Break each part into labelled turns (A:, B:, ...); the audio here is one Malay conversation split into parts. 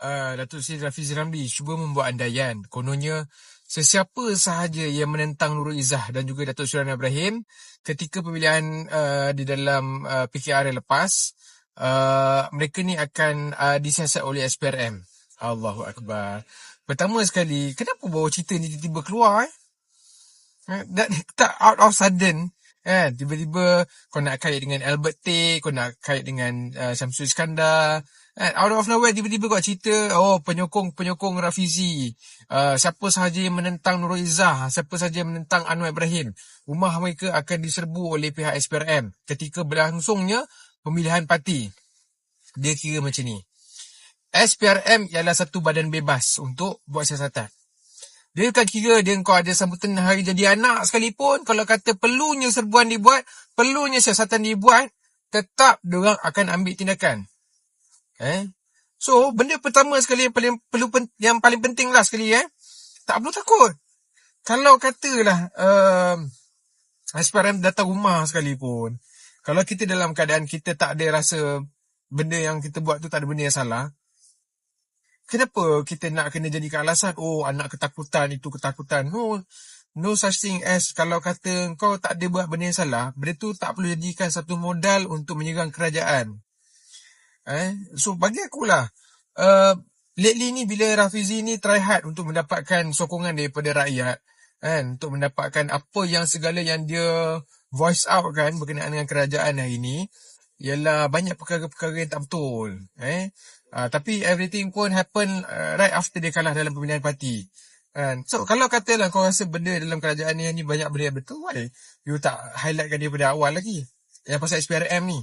A: uh, Datuk Seri Rafizi Ramli cuba membuat andaian. Kononnya sesiapa sahaja yang menentang Nurul Izzah dan juga Datuk Seri Ibrahim ketika pemilihan uh, di dalam uh, PKR yang lepas, uh, mereka ni akan uh, disiasat oleh SPRM. Allahu Akbar. Pertama sekali, kenapa bawa cerita ni tiba-tiba keluar eh? eh tak out of sudden kan tiba-tiba kau nak kait dengan Albert T kau nak kait dengan uh, Samsul Iskandar And out of nowhere tiba-tiba kau cerita oh penyokong-penyokong Rafizi. Uh, siapa sahaja yang menentang Nurul Izzah, siapa sahaja yang menentang Anwar Ibrahim, rumah mereka akan diserbu oleh pihak SPRM ketika berlangsungnya pemilihan parti. Dia kira macam ni. SPRM ialah satu badan bebas untuk buat siasatan. Dia tak kira dia kau ada sambutan hari jadi anak sekalipun. Kalau kata perlunya serbuan dibuat, perlunya siasatan dibuat, tetap diorang akan ambil tindakan. Eh? So, benda pertama sekali yang paling perlu yang paling penting lah sekali eh. Tak perlu takut. Kalau katalah uh, SPRM datang rumah sekalipun, kalau kita dalam keadaan kita tak ada rasa benda yang kita buat tu tak ada benda yang salah, kenapa kita nak kena jadikan alasan, oh anak ketakutan, itu ketakutan. No, no such thing as kalau kata kau tak ada buat benda yang salah, benda tu tak perlu jadikan satu modal untuk menyerang kerajaan. Eh? So bagi aku lah uh, Lately ni bila Rafizi ni try hard Untuk mendapatkan sokongan daripada rakyat kan? Untuk mendapatkan apa yang segala yang dia Voice out kan Berkenaan dengan kerajaan hari ni Ialah banyak perkara-perkara yang tak betul eh? Uh, tapi everything pun happen uh, right after dia kalah dalam pemilihan parti. Kan? So kalau katalah kau rasa benda dalam kerajaan ni, ni banyak benda yang betul, why you tak highlightkan dia pada awal lagi? Yang pasal SPRM ni.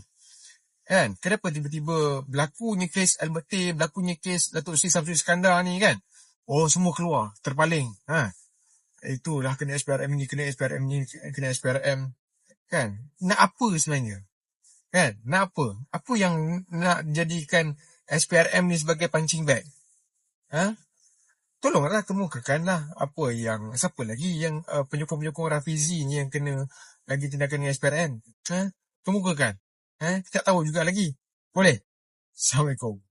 A: Kan? Kenapa tiba-tiba berlakunya kes Albert T, berlakunya kes Datuk Sri Samsul Iskandar ni kan? Oh, semua keluar, terpaling. Ha? Itulah kena SPRM ni, kena SPRM ni, kena SPRM. Kan? Nak apa sebenarnya? Kan? Nak apa? Apa yang nak jadikan SPRM ni sebagai punching bag? Ha? Tolonglah kemukakanlah apa yang, siapa lagi yang uh, penyokong-penyokong Rafizi ni yang kena lagi tindakan dengan SPRM? Ha? Kemukakan. Eh, tak tahu juga lagi. Boleh? Assalamualaikum.